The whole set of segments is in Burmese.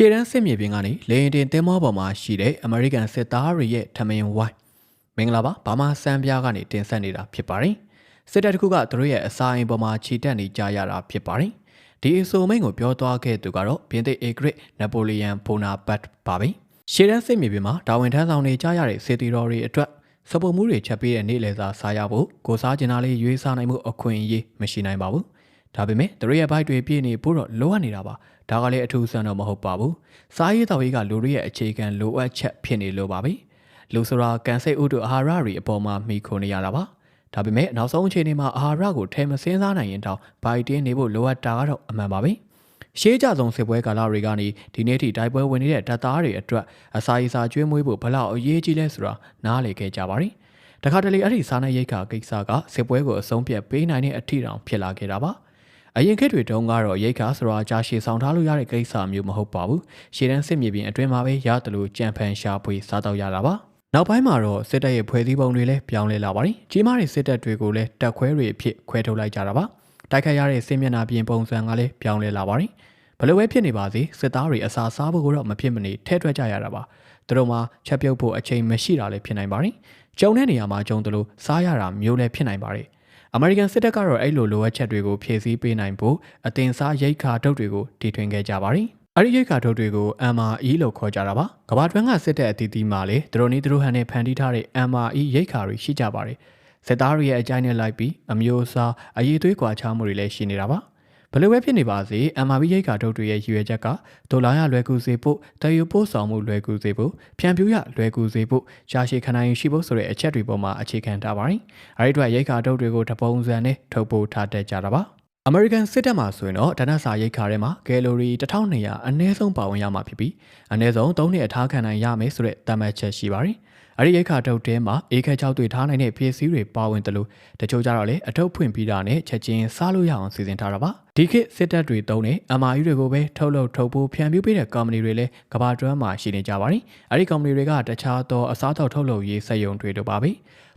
ရှေ့တန်းစစ်မြေပြင်ကနေလေရင်တင်သင်းမောပေါ်မှာရှိတဲ့အမေရိကန်စစ်သားတွေရဲ့ထမင်းဝိုင်းမင်္ဂလာပါဘာမာစံပြားကနေတင်ဆက်နေတာဖြစ်ပါတယ်စစ်တပ်တစ်ခုကသူတို့ရဲ့အစာအိမ်ပေါ်မှာခြေတက်နေကြရတာဖြစ်ပါတယ်ဒီအဆိုမိန်ကိုပြောသွားခဲ့သူကတော့ပြင်သစ်အေဂရစ်နပိုလီယန်ဘိုနာဘတ်ပါပဲရှေ့တန်းစစ်မြေပြင်မှာတာဝန်ထမ်းဆောင်နေကြရတဲ့စစ်တီတော်တွေအတွက်စပုံမှုတွေချက်ပေးတဲ့နေ့လည်စာစားရဖို့ကိုစားကျင်တာလေးရွေးစားနိုင်မှုအခွင့်အရေးမရှိနိုင်ပါဘူး ဒါပေမဲ့သူတို့ရဲ့ဘိုက်တွေပြည့်နေဖို့တော့လိုအပ်နေတာပါဒါကလည်းအထူးဆန်းတော့မဟုတ်ပါဘူးစားရေးတော်ရေးကလူတွေရဲ့အခြေခံလိုအပ်ချက်ဖြစ်နေလို့ပါပဲလူဆိုတာကန်စိတ်ဥတုအာဟာရတွေအပေါ်မှာမိခိုနေရတာပါဒါပေမဲ့နောက်ဆုံးအခြေအနေမှာအာဟာရကိုထဲမစင်းစားနိုင်ရင်တော့ဘိုက်တင်းနေဖို့လိုအပ်တာကတော့အမှန်ပါပဲရှေးကြဆုံးစစ်ပွဲကာလတွေကနေဒီနေ့ထိတိုက်ပွဲဝင်နေတဲ့တပ်သားတွေအတွက်အစာရေစာကျွေးမွေးဖို့ဘလောက်အရေးကြီးလဲဆိုတာနားလည်ခဲ့ကြပါပြီ။တခါတလေအဲ့ဒီစားနပ်ရိက္ခာကိစ္စကစစ်ပွဲကိုအဆုံးဖြတ်ပေးနိုင်တဲ့အထီတောင်ဖြစ်လာခဲ့တာပါ။ အရင်ခေတ်တွေတုန်းကတော့ရိတ်ခါဆိုတာကြာရှည်ဆောင်ထားလို့ရတဲ့ကိစ္စမျိုးမဟုတ်ပါဘူးရှေ့တန်းစစ်မြေပြင်အတွင်းမှာပဲရတယ်လို့ကြံဖန်ရှာဖွေစားတော့ရတာပါနောက်ပိုင်းမှာတော့စစ်တပ်ရဲ့ဖွဲ့စည်းပုံတွေလည်းပြောင်းလဲလာပါတယ်ကြီးမားတဲ့စစ်တပ်တွေကိုလည်းတပ်ခွဲတွေအဖြစ်ခွဲထုတ်လိုက်ကြတာပါတိုက်ခိုက်ရတဲ့စစ်မျက်နှာပြင်ပုံစံကလည်းပြောင်းလဲလာပါတယ်ဘလို့ပဲဖြစ်နေပါစေစစ်သားတွေအစာစားဖို့တော့မဖြစ်မနေထဲထွက်ကြရတာပါသူတို့မှချက်ပြုတ်ဖို့အချိန်မရှိတာလည်းဖြစ်နိုင်ပါတယ်ကျုံတဲ့နေရာမှာကျုံတယ်လို့စားရတာမျိုးလည်းဖြစ်နိုင်ပါတယ် အမေရိကန်စစ်တပ်ကတော့အဲ့လိုလိုအပ်ချက်တွေကိုဖြည့်ဆည်းပေးနိုင်ဖို့အတင်စားရိတ်ခါထုတ်တွေကိုတည်ထွင်ခဲ့ကြပါတယ်။အဲ့ဒီရိတ်ခါထုတ်တွေကို MRE လို့ခေါ်ကြတာပါ။ကမ္ဘာတွင်းကစစ်တပ်အသီးသီးမှာလေသူတို့နည်းသူတို့ဟန်နဲ့ဖန်တီးထားတဲ့ MRE ရိတ်ခါတွေရှိကြပါတယ်။စစ်သားတွေရဲ့အကြိုက်နဲ့လိုက်ပြီးအမျိုးအစားအရေးသွေးကွာခြားမှုတွေလည်းရှိနေတာပါ။ ဘယ်လိုပဲဖြစ်နေပါစေ MRB ရိတ်ခါထုတ်တွေရဲ့ရည်ရွယ်ချက်ကဒေါ်လာရလွယ်ကူစေဖို့တည်ယူပို့ဆောင်မှုလွယ်ကူစေဖို့ဖြန့်ဖြူးရလွယ်ကူစေဖို့ရှားရှည်ခဏရင်ရှိဖို့ဆိုတဲ့အချက်တွေပေါ်မှာအခြေခံထားပါတယ်။အဲဒီအတွက်ရိတ်ခါထုတ်တွေကိုတပုံစံနဲ့ထုတ်ပို့ထားတတ်ကြတာပါ။ American စစ်တပ်မှာဆိုရင်တော့ဒဏ္ဍစာရိတ်ခါထဲမှာကယ်လိုရီ1200အနည်းဆုံးပါဝင်ရမှာဖြစ်ပြီးအနည်းဆုံး3နှစ်အထားခံနိုင်ရမယ်ဆိုတဲ့သတ်မှတ်ချက်ရှိပါတယ်။ အဲ့ဒီရိတ်ခါထုတ်တဲမှာအေးခဲချောက်တွေထားနိုင်တဲ့ပစ္စည်းတွေပါဝင်တယ်လို့တချို့ကြတော့လေအထုပ်ဖွင့်ပြီးတာနဲ့ချက်ချင်းစားလို့ရအောင်စီစဉ်ထားတာပါဒီခေတ်စစ်တပ်တွေတုံးတဲ့ MRU တွေကိုပဲထုတ်လုပ်ထုတ်ပိုးဖြန့်ဖြူးပေးတဲ့ကုမ္ပဏီတွေလည်းကမ္ဘာတွင်းမှာရှိနေကြပါတယ်အဲ့ဒီကုမ္ပဏီတွေကတခြားသောအစားအသောက်ထုတ်လုပ်ရေးစက်ရုံတွေတို့ပါပဲ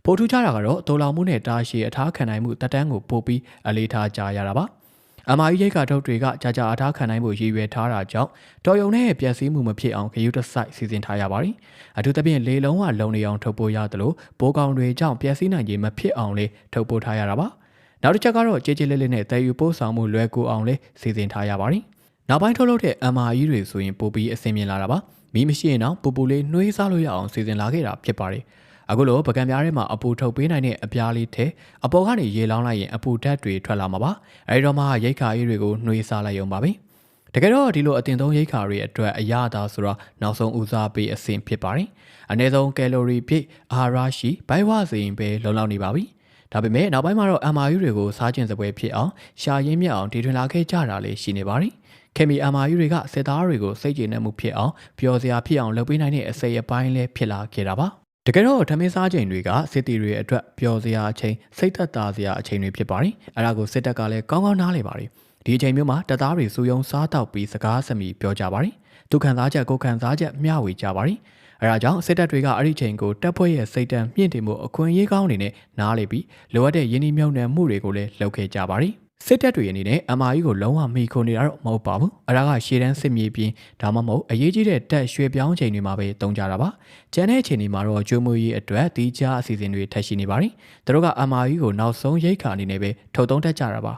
ပို့ထူးခြားတာကတော့ဒေါ်လာမှုနဲ့တာရှည်အထားခံနိုင်မှုတက်တန်းကိုပို့ပြီးအလေးထားကြရတာပါ အမာကြီးရိတ်ခါထုတ်တွေကကြာကြာအထားခံနိုင်ဖို့ရည်ရွယ်ထားတာကြောင့်တော်ယုံနဲ့ပျက်စီးမှုမဖြစ်အောင်ဂရုတစိုက်စီစဉ်ထားရပါတယ်။အထူးသဖြင့်လေလုံးဝလုံနေအောင်ထုတ်ပိုးရတယ်လို့ဘိုးကောင်တွေကြောင့်ပျက်စီးနိုင်ခြင်းမဖြစ်အောင်လေးထုတ်ပိုးထားရတာပါ။နောက်တစ်ချက်ကတော့ကြေကြေလေးလေးနဲ့တည်ယူပို့ဆောင်မှုလွယ်ကူအောင်လေးစီစဉ်ထားရပါတယ်။နောက်ပိုင်းထုတ်လုပ်တဲ့ MRE တွေဆိုရင်ပိုပြီးအဆင်ပြေလာတာပါ။မီးမရှိရင်တော့ပူပူလေးနှွေးစားလို့ရအောင်စီစဉ်လာခဲ့တာဖြစ်ပါတယ်။ အခုလိုပကံပြားထဲမှာအပူထုတ်ပေးနိုင်တဲ့အပြားလေးထဲအပေါ်ကနေရေလောင်းလိုက်ရင်အပူဓာတ်တွေထွက်လာမှာပါအဲဒီတော့မှရိတ်ခါအေးတွေကိုနှွေးစားလိုက်ရုံပါပဲတကယ်တော့ဒီလိုအတင်သုံးရိတ်ခါတွေအတွက်အရသာဆိုတော့နောက်ဆုံးဦးစားပေးအဆင့်ဖြစ်ပါတယ်အနည်းဆုံးကယ်လိုရီပြည့်အာဟာရရှိဘိုက်ဝစီရင်ပဲလုံလောက်နေပါပြီဒါပေမဲ့နောက်ပိုင်းမှာတော့ MRU တွေကိုစားကျင်စပွဲဖြစ်အောင်ရှာရင်းမြအောင်တည်ထွင်လာခဲ့ကြတာလေးရှိနေပါတယ်ခေမီ MRU တွေကစစ်သားတွေကိုစိတ်ကြည်နမှုဖြစ်အောင်ပျော်စရာဖြစ်အောင်လုပ်ပေးနိုင်တဲ့အစိပ်အပိုင်းလေးဖြစ်လာခဲ့တာပါ တကယ်တော့ထမင်းစားချိန်တွေကစစ်တီတွေအတွက်ပျော်စရာအချိန်စိတ်သက်သာစရာအချိန်တွေဖြစ်ပါတယ်အဲ့ဒါကိုစစ်တပ်ကလည်းကောင်းကောင်းနားလည်ပါတယ်ဒီအချိန်မျိုးမှာတပ်သားတွေစူယုံစားတောက်ပြီးစကားစမြည်ပြောကြပါတယ်သူခံစားချက်ကိုခံစားချက်မျှဝေကြပါတယ်အဲဒါကြောင့်စစ်တပ်တွေကအဲ့ဒီချိန်ကိုတပ်ဖွဲ့ရဲ့စိတ်တံမြင့်တင်မှုအခွင့်အရေးကောင်းနေနဲ့နားလေပြီးလိုအပ်တဲ့ယင်းနှမြုံနယ်မှုတွေကိုလည်းလုပ်ခဲ့ကြပါတယ် စစ်တပ်တွေအနေနဲ့ MRE ကိုလုံးဝမိခိုနေတာတော့မဟုတ်ပါဘူးအရာကရှေ့တန်းစစ်မြေပြင်ဒါမှမဟုတ်အရေးကြီးတဲ့တပ်ရွှေပြောင်းချိန်တွေမှာပဲတုံးကြတာပါကျန်တဲ့အချိန်တွေမှာတော့ကျွေးမွေးရေးအတွက်တီးခြားအစီအစဉ်တွေထပ်ရှိနေပါတယ်သူတို့က MRE ကိုနောက်ဆုံးရိတ်ခါအနေနဲ့ပဲထုတ်သုံးတတ်ကြတာပါ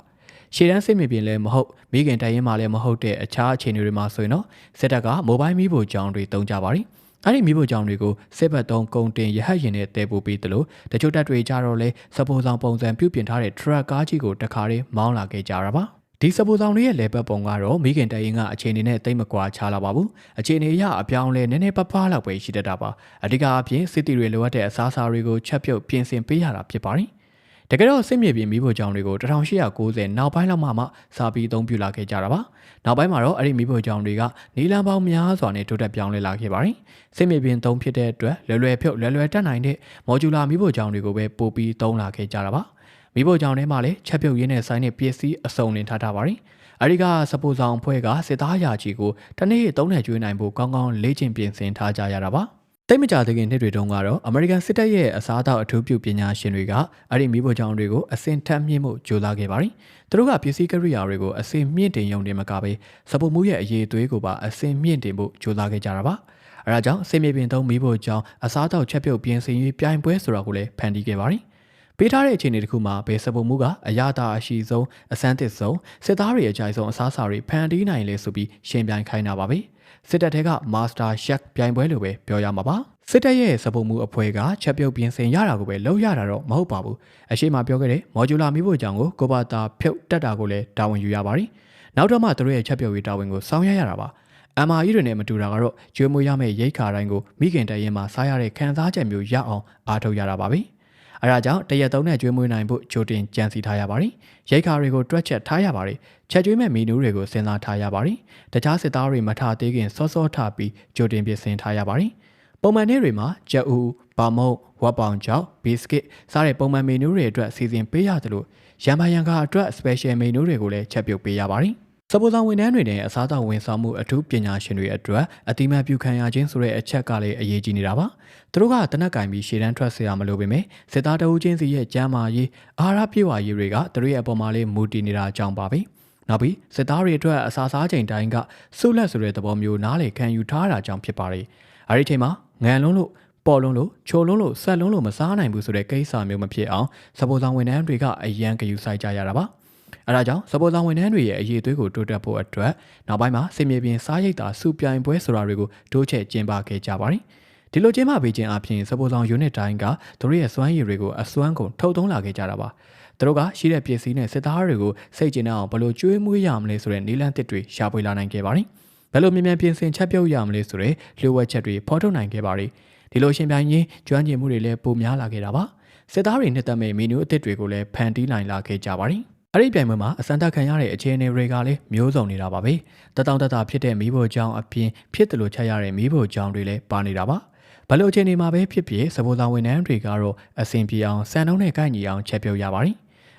ရှေ့တန်းစစ်မြေပြင်လည်းမဟုတ်မိခင်တိုင်ရင်မှလည်းမဟုတ်တဲ့အခြားအခြေအနေတွေမှာဆိုရင်တော့စစ်တပ်ကမိုဘိုင်းမီးဖို့ကြောင်းတွေတုံးကြပါတယ် အဲ့ဒီမိဖို့ကြောင့်တွေကိုစစ်ဘက်သုံးကုန်တင်ရဟတ်ရင်နဲ့တဲပို့ပြီးသလိုတချို့တပ်တွေကြတော့လဲစပိုဆောင်ပုံစံပြုပြင်ထားတဲ့ truck ကားကြီးကိုတခါတည်းမောင်းလာခဲ့ကြတာပါဒီစပူဆောင်လေးရဲ့လေဘက်ပုံကတော့မိခင်တရင်ကအခြေအနေနဲ့တိတ်မကွာခြားလာပါဘူးအခြေအနေအရအပြောင်းလဲနည်းနည်းပပလောက်ပဲရှိတတ်တာပါအဓိကအပြင်စစ်တီတွေလိုအပ်တဲ့အစားအစာတွေကိုချက်ပြုတ်ပြင်ဆင်ပေးရတာဖြစ်ပါတယ် တကယ်တော့စစ်မြေပြင်မိဖို့ကြောင့်တွေကို1890နောက်ပိုင်းလောက်မှမှစာပြီးအသုံးပြုလာခဲ့ကြတာပါနောက်ပိုင်းမှာတော့အဲ့ဒီမိဖို့ကြောင့်တွေကနီလန်ပေါင်းများစွာနဲ့တိုးတက်ပြောင်းလဲလာခဲ့ပါတယ်စစ်မြေပြင်သုံးဖြစ်တဲ့အတွက်လွယ်လွယ်ဖြုတ်လွယ်လွယ်တက်နိုင်တဲ့မော်ဂျူလာမိဖို့ကြောင့်တွေကိုပဲပို့ပြီးသုံးလာခဲ့ကြတာပါမိဖို့ကြောင့်ထဲမှာလည်းချက်ပြုတ်ရင်းနဲ့ဆိုင်တဲ့ပစ္စည်းအစုံလင်ထားထားပါတယ်အဲဒီကစပူဆောင်ဖွဲ့ကစစ်သားရာကြီးကိုတနေ့သုံးနဲ့ကျွေးနိုင်ဖို့ကောင်းကောင်းလေ့ကျင့်ပြင်ဆင်ထားကြရတာပါ တိတ်မကြသေးခင်နှစ်တွေတုန်းကတော့အမေရိကန်စစ်တပ်ရဲ့အစားအသောက်အထူးပြုပညာရှင်တွေကအဲ့ဒီမိဖို့ကြောင့်တွေကိုအစင်ထက်မြင့်မှုကြိုးစားခဲ့ပါတယ်။သူတို့ကပစ္စည်းကရိယာတွေကိုအစင်မြင့်တင်ရုံတင်မကပဲစပုတ်မှုရဲ့အရေးအသွေးကိုပါအစင်မြင့်တင်ဖို့ကြိုးစားခဲ့ကြတာပါ။အဲဒါကြောင့်စေမြေပြင်သုံးမိဖို့ကြောင့်အစားအသောက်ချက်ပြုတ်ပြင်ဆင်ရေးပြိုင်ပွဲဆိုတာကိုလည်းဖန်တီးခဲ့ပါတယ်။ ပေးထားတဲ့အခြေအနေတစ်ခုမှာဘယ်စပုံမှုကအရသာအရှိဆုံးအစမ်းသစ်ဆုံးစစ်သားတွေအကြိုက်ဆုံးအစားအစာတွေဖန်တီးနိုင်လေဆိုပြီးရှင်းပြိုင်ခိုင်းတာပါပဲစစ်တပ်တွေက Master Chef ပြိုင်ပွဲလိုပဲပြောရမှာပါစစ်တပ်ရဲ့စပုံမှုအဖွဲ့ကချက်ပြုတ်ပြင်ဆင်ရတာကိုပဲလုပ်ရတာတော့မဟုတ်ပါဘူးအရှိမပြောခဲ့တဲ့မော်ဂျူလာမိဖို့ကြောင့်ကိုကိုပါတာဖြုတ်တက်တာကိုလည်းတာဝန်ယူရပါတယ်နောက်တော့မှသူတို့ရဲ့ချက်ပြုတ်ရေးတာဝန်ကိုဆောင်ရွက်ရတာပါအမာကြီးတွေနဲ့မတူတာကတော့ကျွေးမွေးရမယ့်ရိတ်ခါတိုင်းကိုမိခင်တရင်မှာစားရတဲ့ခံစားချက်မျိုးရအောင်အားထုတ်ရတာပါပဲ။ အဲဒါကြောင့်တရက်သုံးနဲ့ကျွေးမွေးနိုင်ဖို့ကြိုတင်ကြံစည်ထားရပါတယ်။ရိတ်ခါတွေကိုတွက်ချက်ထားရပါတယ်။ချက်ကျွေးမဲ့မီနူးတွေကိုစဉ်းစားထားရပါတယ်။တခြားစစ်သားတွေမထားသေးခင်စောစောထားပြီးကြိုတင်ပြင်ဆင်ထားရပါတယ်။ပုံမှန်နေ့တွေမှာကြက်ဥ၊ဘာမုတ်၊ဝက်ပောင်ကြောက်၊ဘီစကစ်စားတဲ့ပုံမှန်မီနူးတွေအတွက်စီစဉ်ပေးရတယ်လို့ရံပါရံကာအတွက် special မီနူးတွေကိုလည်းချက်ပြုတ်ပေးရပါတယ်။ စပိုဆောင်ဝန်ထမ်းတွေနဲ့အစားအသောက်ဝန်ဆောင်မှုအထူးပညာရှင်တွေအတွက်အတိမတ်ပြုခံရခြင်းဆိုတဲ့အချက်ကလည်းအရေးကြီးနေတာပါ။သူတို့ကတနက်ကင်ပြီးရှေ့တန်းထွက်ဆရာမလို့ပေမဲ့စစ်သားတအုပ်ချင်းစီရဲ့ကြမ်းမာရေးအာရပြေဝါရေးတွေကသူတို့ရဲ့အပေါ်မှာလေးမူတည်နေတာကြောင့်ပါပဲ။နောက်ပြီးစစ်သားတွေအတွက်အစားစားချိန်တိုင်းကဆုလက်ဆိုတဲ့သဘောမျိုးနားလေခံယူထားတာကြောင့်ဖြစ်ပါလေ။အဲဒီချိန်မှာငန်လုံးလို့ပေါ်လုံးလို့ချိုလုံးလို့ဆက်လုံးလို့မစားနိုင်ဘူးဆိုတဲ့ကိစ္စမျိုးမဖြစ်အောင်စပိုဆောင်ဝန်ထမ်းတွေကအရန်ကယူဆိုင်ကြရတာပါ။ အဲဒါကြောင့်စပေါ်ဆောင်ဝန်ထမ်းတွေရဲ့အရေးအသွေးကိုတိုးတက်ဖို့အတွက်နောက်ပိုင်းမှာစင်မြေပြင်စားရိတ်တာစုပြိုင်ပွဲဆိုတာတွေကိုတိုးချဲ့ကျင်းပခဲ့ကြပါတယ်ဒီလိုကျင်းပပေးခြင်းအပြင်စပေါ်ဆောင် unit တိုင်းကသူတို့ရဲ့စွမ်းရည်တွေကိုအစွမ်းကုန်ထုတ်သုံးလာခဲ့ကြတာပါသူတို့ကရှိတဲ့ပစ္စည်းနဲ့စစ်သားတွေကိုစိတ်ကျဉ်အောင်ဘယ်လိုကျွေးမွေးရမလဲဆိုတဲ့နည်းလမ်းသစ်တွေရှာဖွေလာနိုင်ခဲ့ပါတယ်ဘယ်လိုမြန်မြန်ပြင်ဆင်ချက်ပြုတ်ရမလဲဆိုတဲ့လျှို့ဝှက်ချက်တွေဖော်ထုတ်နိုင်ခဲ့ပါတယ်ဒီလိုရှင်ပြိုင်ရင်ကျွမ်းကျင်မှုတွေလည်းပိုများလာခဲ့တာပါစစ်သားတွေနှစ်သက်မဲ့မီနူးအသစ်တွေကိုလည်းဖန်တီးနိုင်လာခဲ့ကြပါတယ် အဲ့ဒီပြိုင်ပွဲမှာအစံတခံရတဲ့အခြေအနေတွေကလည်းမျိုးစုံနေတာပါပဲတတောင်တတဖြစ်တဲ့မိဖို့ကြောင့်အပြင်ဖြစ်တယ်လို့ချက်ရတဲ့မိဖို့ကြောင့်တွေလည်းပါနေတာပါဘလို့အခြေအနေမှာပဲဖြစ်ဖြစ်စပိုးဆောင်ဝန်ထမ်းတွေကတော့အဆင်ပြေအောင်စံနှုန်းနဲ့ကိုက်ညီအောင်ချက်ပြုတ်ရပါတယ်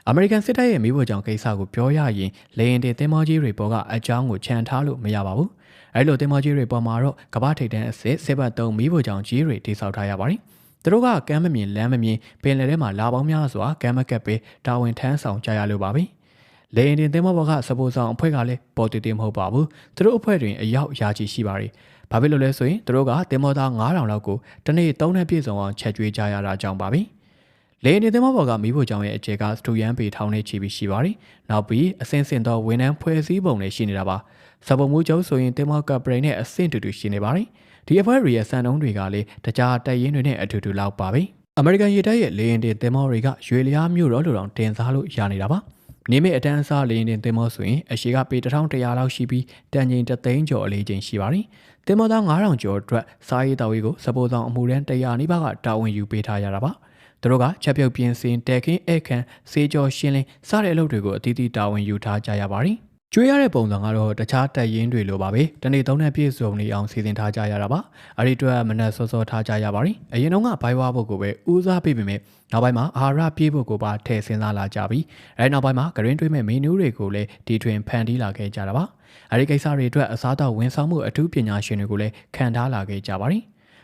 အမေရိကန်စစ်တပ်ရဲ့မိဖို့ကြောင့်ကိစ္စကိုပြောရရင်လေရင်တင်သင်္ဘောကြီးတွေပေါ်ကအကြောင်းကိုခြံထားလို့မရပါဘူးအဲ့လိုသင်္ဘောကြီးတွေပေါ်မှာတော့ကမ္ဘာထိပ်တန်းအစ်စ်စစ်ဘတ်သုံးမိဖို့ကြောင့်ကြီးတွေတိစောက်ထားရပါတယ် သူတို့ကကမ်းမမြင်လမ်းမမြင်ပင်လယ်ထဲမှာလာပေါင်းများစွာကမ်းမကက်ပေးတာဝန်ထမ်းဆောင်ကြရလို့ပါပဲ။လေရင်တင်သင်းမောဘောကစပိုဆောင်အဖွဲ့ကလည်းပေါ်တူတင်မဟုတ်ပါဘူး။သူတို့အဖွဲ့တွင်အယောက်ရာချီရှိပါတယ်။ဘာဖြစ်လို့လဲဆိုရင်သူတို့ကတင်မောသား9000လောက်ကိုတနေ့3နှစ်ပြည့်စုံအောင်ချက်ကျွေးကြရတာကြောင့်ပါပဲ။လေရင်တင်သင်းမောဘောကမိဖို့ကြောင့်ရဲ့အကျဲကစတူယန်ပေထောင်းနေချီပြီးရှိပါတယ်။နောက်ပြီးအစင်းစင်သောဝန်ထမ်းဖွဲ့စည်းပုံတွေရှိနေတာပါ။စပုံမှုချုပ်ဆိုရင်တင်မောကပရိန်နဲ့အဆင့်တူတူရှိနေပါတယ်။ ဒီအဖွဲ့တွေရဲ့စံနှုန်းတွေကလည်းတခြားတိုက်ရင်တွေနဲ့အတူတူလောက်ပါပဲ။အမေရိကန်ရေတပ်ရဲ့လေရင်တင်သင်္ဘောတွေကရွေလျားမြို့တော်လိုတောင်တင်စားလို့ရနေတာပါ။နေမဲ့အတန်းအစားလေရင်တင်သင်္ဘောဆိုရင်အရှိကပေ1100လောက်ရှိပြီးတန်ချိန်3သိန်းကျော်အလေးချိန်ရှိပါတယ်။သင်္ဘောသား9000ကျော်အတွက်စားရေးတောက်ရေးကိုစပိုးဆောင်အမှုရန်100နီးပါးကတာဝန်ယူပေးထားရတာပါ။သူတို့ကချက်ပြုတ်ပြင်ဆင်တဲခင်းဧကန်စေးကြောရှင်းလင်းစတဲ့အလုပ်တွေကိုအသီးသီးတာဝန်ယူထားကြရပါတယ်။ ကျွေးရတဲ့ပုံစံကတော့တခြားတက်ရင်တွေလိုပါပဲတနေ့သုံးနဲ့ပြည့်စုံနေအောင်စီစဉ်ထားကြရတာပါအဲ့ဒီအတွက်မနက်စောစောထားကြရပါတယ်အရင်တော့ကဘိုင်ဝါဘုတ်ကိုပဲဦးစားပေးပေမဲ့နောက်ပိုင်းမှာအာဟာရပြေးဖို့ကိုပါထည့်စဉ်းစားလာကြပြီအဲဒီနောက်ပိုင်းမှာဂရင်းတွေးမဲ့မီနူးတွေကိုလည်းဒီတွင်ဖန်တီးလာခဲ့ကြတာပါအဲဒီကိစ္စတွေအတွက်အစားအသောက်ဝန်ဆောင်မှုအထူးပညာရှင်တွေကိုလည်းခံထားလာခဲ့ကြပါတယ်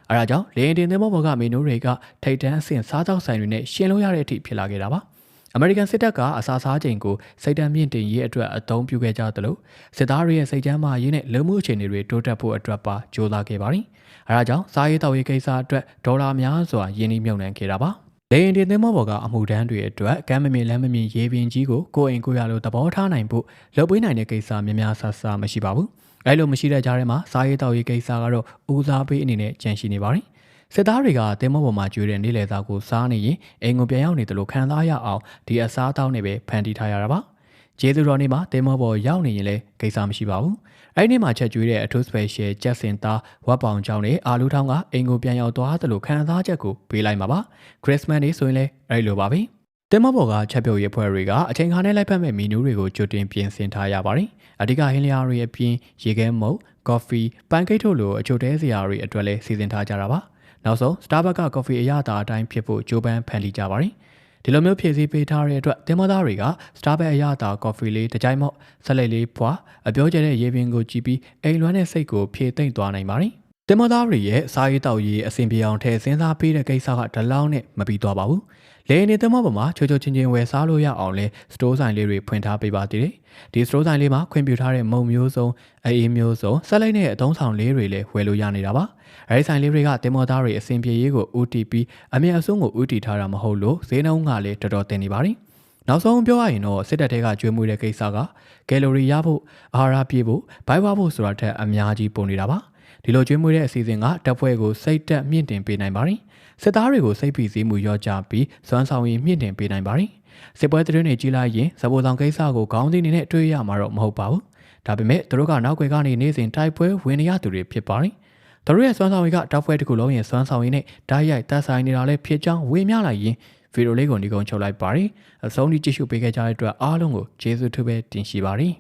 အဲဒါကြောင့်လေရင်တင်သင်းဘောဘောကမီနူးတွေကထိတ်တန်းအဆင့်စားသောက်ဆိုင်တွေနဲ့ရှင်းလို့ရတဲ့အထိဖြစ်လာခဲ့တာပါ အမေရိကန်စစ်တပ်ကအစာစားချိန်ကိုစိတ်တမ်းမြင့်တင်ရေးအတွက်အသုံးပြုခဲ့ကြသလိုစစ်သားတွေရဲ့စိတ်ကြမ်းမာရေးနဲ့လူမှုအခြေအနေတွေတိုးတက်ဖို့အတွက်ပါကြိုးစားခဲ့ပါတယ်။အဲဒါကြောင့်စားရေးတောက်ရေးကိစ္စအတွက်ဒေါ်လာများစွာယင်းနှိမ့်မြုပ်နှံခဲ့တာပါ။လေရင်တင်သင်းမောဘော်ကအမှုတန်းတွေအတွက်ကမ်းမမြင်လမ်းမမြင်ရေပြင်ကြီးကိုကိုယ်အိမ်ကိုရလို့သဘောထားနိုင်ဖို့လုပ်ပေးနိုင်တဲ့ကိစ္စများများဆဆမရှိပါဘူး။အဲလိုမရှိတဲ့ကြားထဲမှာစားရေးတောက်ရေးကိစ္စကတော့ဦးစားပေးအနေနဲ့ကြန့်ရှိနေပါတယ်။ စစ်သားတွေကတင်းမောပေါ်မှာကျွေးတဲ့နေ့လယ်သားကိုစားနေရင်အိမ်ကိုပြန်ရောက်နေတယ်လို့ခံစားရအောင်ဒီအစားအသောက်နဲ့ပဲဖန်တီးထားရတာပါကျေးဇူးတော်နေ့မှာတင်းမောပေါ်ရောက်နေရင်လည်းကိစ္စမရှိပါဘူးအဲ့ဒီမှာချက်ကျွေးတဲ့အထူး special ကြက်စင်သားဝက်ပေါင်ကြောင်းနဲ့အာလူထောင်းကအိမ်ကိုပြန်ရောက်သွားတယ်လို့ခံစားချက်ကိုပေးလိုက်မှာပါခရစ်စမတ်နေ့ဆိုရင်လည်းအဲ့လိုပါပဲတင်မဘော်ကချက်ပြုတ်ရေးဖွဲ့တွေကအချိန်ခါနဲ့လိုက်ဖက်မဲ့မီနူးတွေကိုကြိုတင်ပြင်ဆင်ထားရပါတယ်။အဓိကဟင်းလျာတွေအပြင်ရေခဲမုတ်၊ကော်ဖီ၊ပန်ကိတ်တို့လိုအချိုတဲစရာတွေအတွက်လည်းစီစဉ်ထားကြတာပါ။ နောက်ဆုံး Starbucks က coffee အရသာအတိုင်းဖြစ်ဖို့ကြိုးပမ်းဖန်တီးကြပါတယ်။ဒီလိုမျိုးဖြည့်ဆည်းပေးထားတဲ့အတွက်တင်မသားတွေက Starbucks အရသာ coffee လေးတစ်ကြိုင်မော့ဆက်လက်လေးဖွာအပြောကျတဲ့ရေပင်ကိုကြည့်ပြီးအိမ်လွမ်းတဲ့စိတ်ကိုဖြည့်သိမ့်သွားနိုင်ပါတယ်။ တင်မသားတွေရဲ့စားရေးတောက်ရေးအဆင်ပြေအောင်ထည့်စဉ်းစားပေးတဲ့ကိစ္စကဒလောင်းနဲ့မပြီးသွားပါဘူး။လေနေတင်မပေါ်မှာချိုချိုချင်းချင်းဝယ်စားလို့ရအောင်လဲစတိုးဆိုင်လေးတွေဖွင့်ထားပေးပါသေးတယ်။ဒီစတိုးဆိုင်လေးမှာခွင့်ပြုထားတဲ့မုံမျိုးစုံအေးမျိုးစုံဆက်လိုက်တဲ့အသုံးဆောင်လေးတွေလည်းဝယ်လို့ရနေတာပါ။အဲဒီဆိုင်လေးတွေကတင်မသားတွေအဆင်ပြေရေးကို OTP အမြင့်အစွန်းကို UT ထားတာမဟုတ်လို့ဈေးနှုန်းကလည်းတော်တော်တင်နေပါတယ်။နောက်ဆုံးပြောရရင်တော့စစ်တပ်ထဲကကျွေးမွေးတဲ့ကိစ္စကကယ်လိုရီရဖို့အာဟာရပြည့်ဖို့ဘိုက်ဝါဖို့ဆိုတာထက်အများကြီးပုံနေတာပါ ဒီလိုကျွေးမွေးတဲ့အစီအစဉ်ကတပ်ဖွဲ့ကိုစိတ်တက်မြင့်တင်ပေးနိုင်ပါတယ်စစ်သားတွေကိုစိတ်ဖိစီးမှုရောကြပြီးစွမ်းဆောင်ရည်မြင့်တင်ပေးနိုင်ပါတယ်စစ်ပွဲသတင်းတွေကြီးလိုက်ရင်ဇဘိုဆောင်ကိစ္စကိုခေါင်းစဉ်နေနဲ့တွေ့ရမှာတော့မဟုတ်ပါဘူးဒါပေမဲ့သူတို့ကနောက်ွယ်ကနေနေစဉ်တိုက်ပွဲဝင်နေရသူတွေဖြစ်ပါတယ်သူတို့ရဲ့စွမ်းဆောင်ရည်ကတပ်ဖွဲ့တစ်ခုလုံးရဲ့စွမ်းဆောင်ရည်နဲ့ဓာတ်ရိုက်တပ်ဆိုင်နေတာလည်းဖြစ်ကြောင်းဝေမျှလိုက်ရင်ဗီဒီယိုလေးကိုဒီကုန်းချုပ်လိုက်ပါတယ်အဆုံးထိကြည့်ရှုပေးခဲ့ကြတဲ့အတွက်အားလုံးကိုကျေးဇူးထူးပဲတင်ရှိပါတယ်